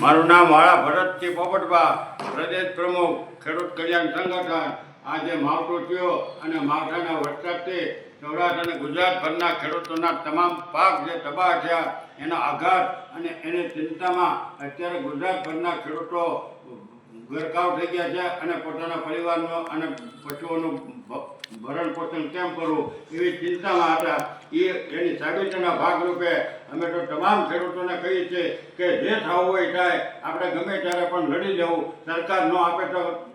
મારું નામ વાળા ભરતજી પોપટભા પ્રદેશ પ્રમુખ, ખેડૂત કલ્યાણ સંગઠન. આજે માવઠું થયો અને માવઠાના વરસાદથી સૌરાષ્ટ્ર અને ગુજરાતભરના ખેડૂતોના તમામ પાક જે તબાહ થયા, એનો આઘાત અને એની ચિંતામાં અત્યારે ગુજરાતભરના ખેડૂતો ગરકાવ થઈ ગયા છે અને પોતાના પરિવારનો અને પશુઓનું ભરણ પોષણ કેમ કરવું? એવી ચિંતામાં હતા. એ એની સાબિતીના ભાગરૂપે અમે તો તમામ ખેડૂતોને કહીએ છીએ કે જે થવું હોય થાય. આપણે ગમે ત્યારે પણ લડી જવું સરકાર ન આપે તો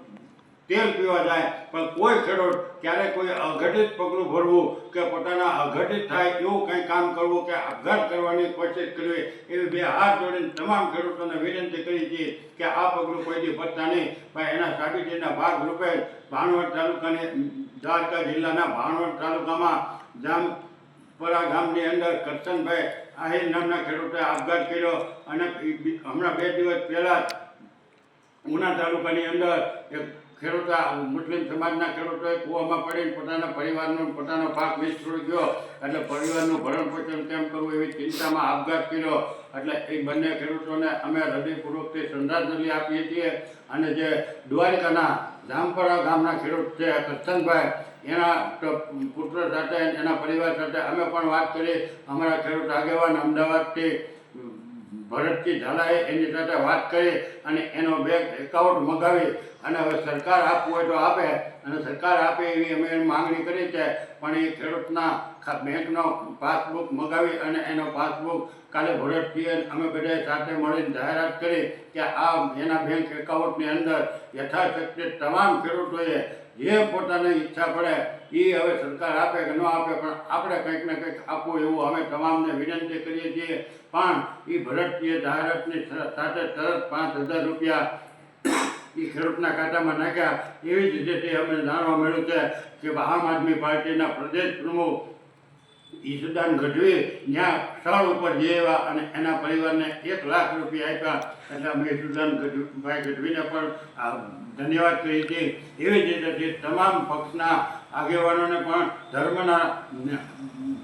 તેલ પીવા જાય, પણ કોઈ ખેડૂત ક્યારે કોઈ અઘટિત પગલું ભરવું કે પોતાના અઘટિત થાય એવું કંઈ કામ કરવું કે આપઘાત કરવાની કોશિશ કરવી, એવી બે હાથ જોડીને તમામ ખેડૂતોને વિનંતી કરી છે કે આ પગલું કોઈ દી ભરતા નહીં. પણ એના સાબિતીના ભાગ રૂપે ભાણવડ તાલુકાની દ્વારકા જિલ્લાના ભાણવડ તાલુકામાં જામપરા ગામની અંદર કરશનભાઈ આહિર નામના ખેડૂતે આપઘાત કર્યો અને હમણાં બે દિવસ પહેલાં ઉના તાલુકાની અંદર એક ખેડૂત મુસ્લિમ સમાજના ખેડૂતોએ કૂવામાં પડીને પોતાના પરિવારનો પોતાનો પાક વિસ્તૃત ગયો એટલે પરિવારનું ભરણ પોષણ કેમ કરવું એવી ચિંતામાં આપઘાત કર્યો. એટલે એ બંને ખેડૂતોને અમે હૃદયપૂર્વકથી શ્રદ્ધાંજલિ આપીએ છીએ. અને જે દ્વારકાના જામપરા ગામના ખેડૂત છે કચ્છનભાઈ એના પુત્ર સાથે એના પરિવાર સાથે અમે પણ વાત કરી. અમારા ખેડૂત આગેવાન અમદાવાદથી ભરતજી ઝાલાએ એની સાથે વાત કરી અને એનો બેંક એકાઉન્ટ મગાવી. અને હવે સરકાર આપવું હોય તો આપે, અને સરકાર આપે એવી અમે માંગણી કરી છે. પણ એ ખેડૂતના બેંકનો પાસબુક મગાવી અને એનો પાસબુક કાલે ભરતજીએ અમે બધાએ સાથે મળીને જાહેરાત કરી કે આ એના બેંક એકાઉન્ટની અંદર યથાશક્તિ તમામ ખેડૂતોએ જે પોતાની ઈચ્છા પડે એ હવે સરકાર આપે કે ન આપે, પણ આપણે કંઈક ને કંઈક આપવું એવું અમે તમામને વિનંતી કરીએ છીએ. પણ એ ભરતજીએ જાહેરાતની સાથે તરત પાંચ હજાર રૂપિયા એ ખેડૂતના ખાતામાં નાખ્યા. એવી જ રીતે અમને જાણવા મળ્યું છે કે આમ આદમી પાર્ટીના પ્રદેશ પ્રમુખ ઈશુદાન ગઢવી ત્યાં સ્થળ ઉપર જેવા અને એના પરિવારને એક લાખ રૂપિયા આપ્યા. એટલે અમે ઈશુદાન ગઢવીભાઈ ગઢવીને પણ ધન્યવાદ કરી હતી એવી જ રીતે તમામ પક્ષના આગેવાનોને પણ ધર્મના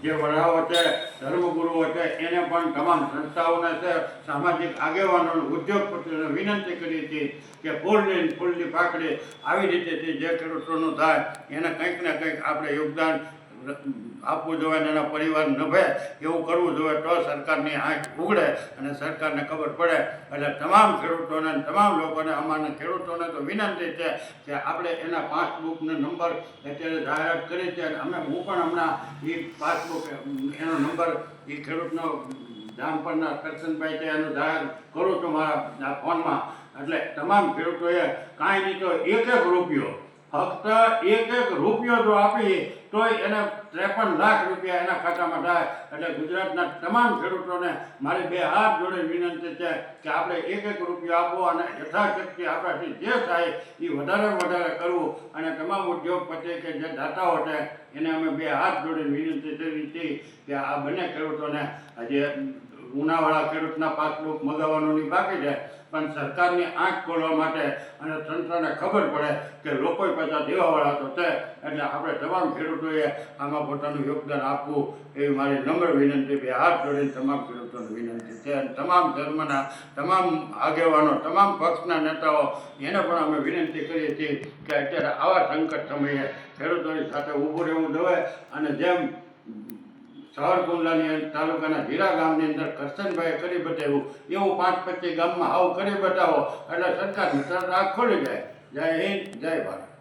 જે વડાઓ છે, ધર્મગુરુઓ છે, એને પણ તમામ સંસ્થાઓને છે, સામાજિક આગેવાનો ઉદ્યોગપતિઓને વિનંતી કરી હતી કે ફૂલની ફૂલની પાકડી આવી રીતે જે ખેડૂતોનું થાય, એને કંઈક ને કંઈક આપણે યોગદાન આપવું જોઈએ અને એના પરિવાર નભે એવું કરવું જોઈએ તો સરકારની આંખ ઉગડે અને સરકારને ખબર પડે. એટલે તમામ ખેડૂતોને તમામ લોકોને, અમારા ખેડૂતોને તો વિનંતી છે કે આપણે એના પાસબુકનો નંબર અત્યારે જાહેરાત કરી છે. અમે, હું પણ હમણાં એ પાસબુક, એનો નંબર એ ખેડૂતનો જામપરના કરશનભાઈ છે, એનું જાહેર કરું છું મારા ફોનમાં. એટલે તમામ ખેડૂતોએ કાંઈ નહીં તો એક એક રૂપિયો ફક્ત એક એક રૂપિયો જો આપીએ તોય એને ત્રેપન લાખ રૂપિયા એના ખાતામાં થાય. એટલે ગુજરાતના તમામ ખેડૂતોને મારી બે હાથ જોડે વિનંતી છે કે આપણે એક એક રૂપિયો આપવો અને યથાશક્તિ આપણાથી જે થાય એ વધારે વધારે કરવું. અને તમામ ઉદ્યોગપતિ કે જે દાતાઓ છે, એને અમે બે હાથ જોડે વિનંતી કરી હતી કે આ બંને ખેડૂતોને આજે ઉનાવાળા ખેડૂતના પાસબુક મગાવવાનું બાકી છે પણ સરકારની આંખ ખોલવા માટે અને તંત્રને ખબર પડે કે લોકો પાછા દેવાવાળા તો છે. એટલે આપણે તમામ ખેડૂતોએ આમાં પોતાનું યોગદાન આપવું એવી મારી નમ્ર વિનંતી બે હાથ જોડીને તમામ ખેડૂતોને વિનંતી છે. અને તમામ ધર્મના તમામ આગેવાનો, તમામ પક્ષના નેતાઓ, એને પણ અમે વિનંતી કરીએ છીએ કે અત્યારે આવા સંકટ સમયે ખેડૂતોની સાથે ઊભું રહેવું જોઈએ અને જેમ સાવરકુંડલાની તાલુકાના ધીરા ગામની અંદર કરશનભાઈએ કરી બતાવ્યું. એવું પાંચ પચીસ ગામમાં આવું કરી બતાવો એટલે સરકાર ખોલી જાય. જય હિન્દ, જય ભારત.